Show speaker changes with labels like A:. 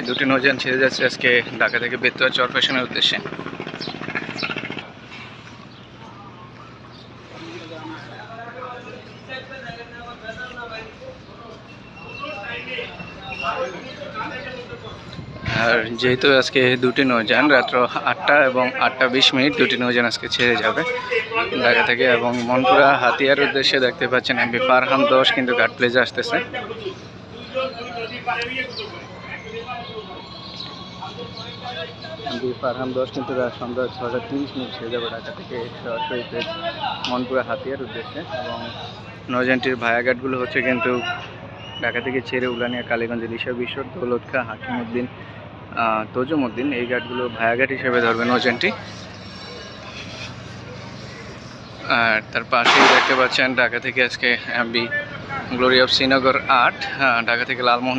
A: এই দুটি নৌযান ছেড়ে যাচ্ছে আজকে ঢাকা থেকে বেতুয়া চরপেশনের উদ্দেশ্যে। আর যেহেতু আজকে দুটি নৌযান, রাত্র আটটা এবং আটটা বিশ মিনিট দুটি নৌযান আজকে ছেড়ে যাবে ঢাকা থেকে এবং মনপুরা হাতিয়ার উদ্দেশ্যে দেখতে পাচ্ছেন এমপি ফারহান দোষ কিন্তু ঘাট প্লেজে আসতেছে। ফারহান দোষ কিন্তু সন্ধ্যা ছটা তিরিশ মিনিট ছেড়ে যাবে ঢাকা থেকে সরাসরি মনপুরা হাতিয়ার উদ্দেশ্যে এবং নৌযানটির ভায়াঘাটগুলো হচ্ছে কিন্তু ঢাকা থেকে ছেড়ে উলানিয়া কালীগঞ্জ রিসা বিশ্ব দৌলত খা আহ, তজুমউদ্দিন এই ঘাটগুলো ভায়াঘাট হিসেবে ধরবে নৌযানটি। আর তার পাশেই দেখতে পাচ্ছেন ঢাকা থেকে আজকে এমবি গ্লোরি অফ শ্রীনগর আট ঢাকা থেকে লালমোহন